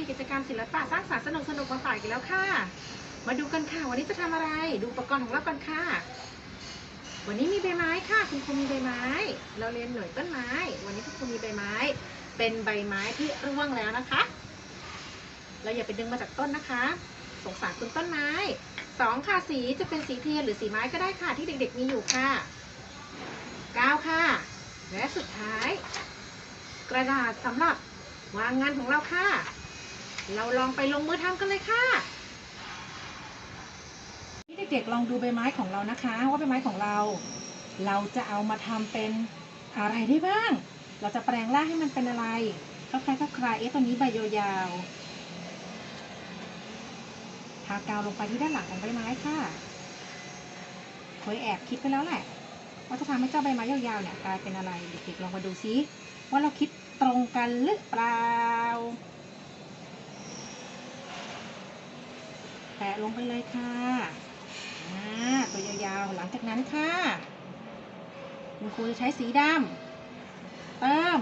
มีกิจกรรมศิลปะสร้างสรรค์สนุกสนุกมาฝากอีกแล้วค่ะ มาดูกันค่ะวันนี้จะทำอะไร ดูอุปกรณ์ของเรากันค่ะ วันนี้มีใบไม้ค่ะ คุณครูมีใบไม้ เราเรียนหน่วยต้นไม้ วันนี้คุณครูมีใบไม้ เป็นใบไม้ที่ร่วงแล้วนะคะ เราอย่าไปดึงมาจากต้นนะคะ สงสารคุณต้นไม้สองค่ะสีจะเป็นสีเทียนหรือสีไม้ก็ได้ค่ะ ที่เด็ก ๆ มีอยู่ค่ะเก้าค่ะ และสุดท้าย กระดาษสำหรับวางงานของเราค่ะ เราลองไปลงมือทำกันเลยค่ะนี่เด็กๆลองดูใบไม้ของเรานะคะ ว่าใบไม้ของเรา เราจะเอามาทำเป็นอะไรได้บ้าง เราจะแปลงร่างให้มันเป็นอะไรคล้ายๆก็คลายเอ๊ะตัวนี้ใบยาวๆทากาวลงไปที่ด้านหลังของใบไม้ค่ะเคยแอบคิดไปแล้วแหละว่าจะทำให้เจ้าใบไม้ยาวๆเนี่ยกลายเป็นอะไรเด็กๆลองมาดูซิว่าเราคิดตรงกันหรือเปล่า แปะลงไปเลยค่ะตัวยาวๆ หลังจากนั้นค่ะคุณครูจะใช้สีดำเติม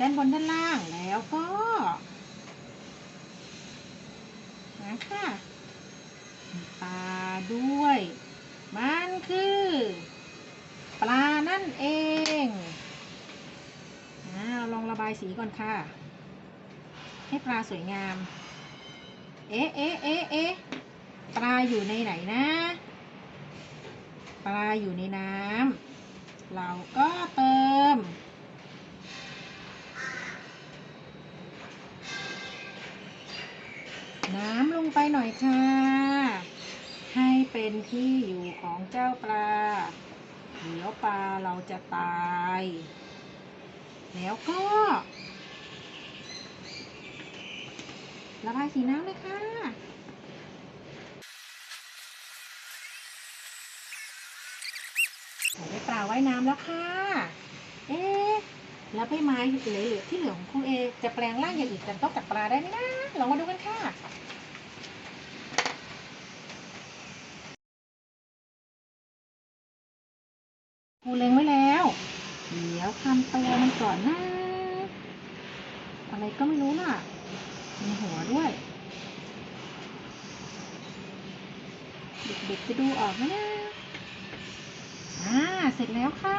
ด้านบนด้านล่างแล้วก็นะค่ะตาด้วย มันคือ ปลานั่นเองอ่าลองระบายสีก่อนค่ะ ให้ปลาสวยงาม เอ๊ะเอ๊ะเอ๊ะเอ๊ะปลาอยู่ในไหนนะ ปลาอยู่ในน้ำเราก็เติม น้ำลงไปหน่อยค่ะ ให้เป็นที่อยู่ของเจ้าปลา เดี๋ยวปลาเราจะตาย แล้วก็ ระบายสีน้ำเลยค่ะใส่ได้ปลาว่ายน้ำแล้วค่ะ เอ๊ะ แล้วใบไม้เหลือที่เหลือของครูเอ จะแปลงร่างอย่างอื่นกันต้องจากปลาได้ไหมนะ ลองมาดูกันค่ะครูเล็งไว้แล้ว เดี๋ยวทำตัวมันก่อนนะ อะไรก็ไม่รู้น่ะ มีหัวด้วย เด็กๆจะดูออกไหมนะอ่าเสร็จแล้วค่ะ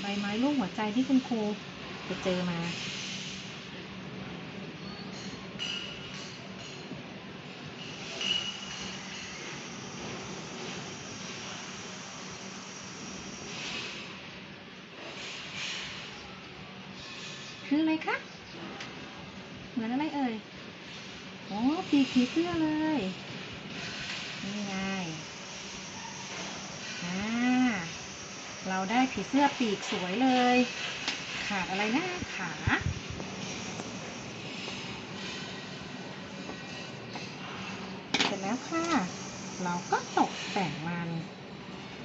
ใบไม้รูกหัวใจที่คุณครูไปเจอมา คืออะไรคะ เหมือนอะไรเอ่ยอ๋อปีกผีเสื้อเลย นี่ไงอ่าเราได้ผีเสื้อปีกสวยเลย ขาดอะไรนะขาเสร็จแล้วค่ะ เราก็ตกแต่งมัน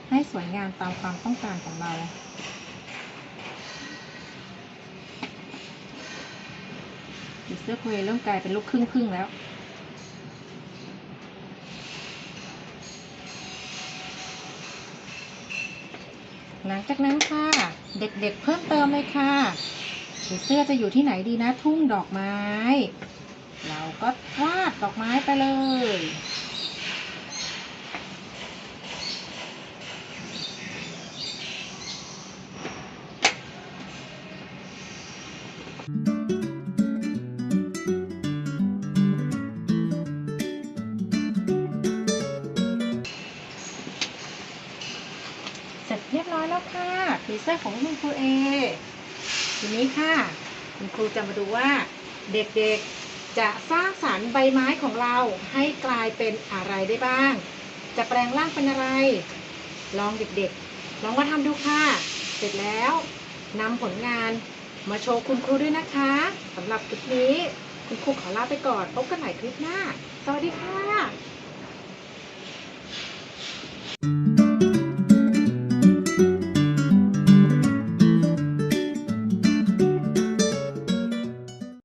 ให้สวยงามตามความต้องการของเรา เสื้อคุยเริ่มกลายเป็นลูกครึ่งพึ่งแล้วหลังจากนั้นค่ะ เด็กๆเพิ่มเติมเลยค่ะผีเสื้อจะอยู่ที่ไหนดีนะทุ่งดอกไม้ เราก็วาดดอกไม้ไปเลย ร็จเรียบร้อยแล้วค่ะผีเสื้อของคุณครูเอทีนี้ค่ะ คุณครูจะมาดูว่า เด็กๆจะสร้างสรรค์ใบไม้ของเราให้กลายเป็นอะไรได้บ้าง จะแปลงร่างเป็นอะไร ลองเด็กๆ ลองมาทำดูค่ะ เสร็จแล้วนำผลงานมาโชว์คุณครูด้วยนะคะสำหรับคลิปนี้ คุณครูขอลาไปก่อนพบกันใหม่คลิปหน้า สวัสดีค่ะ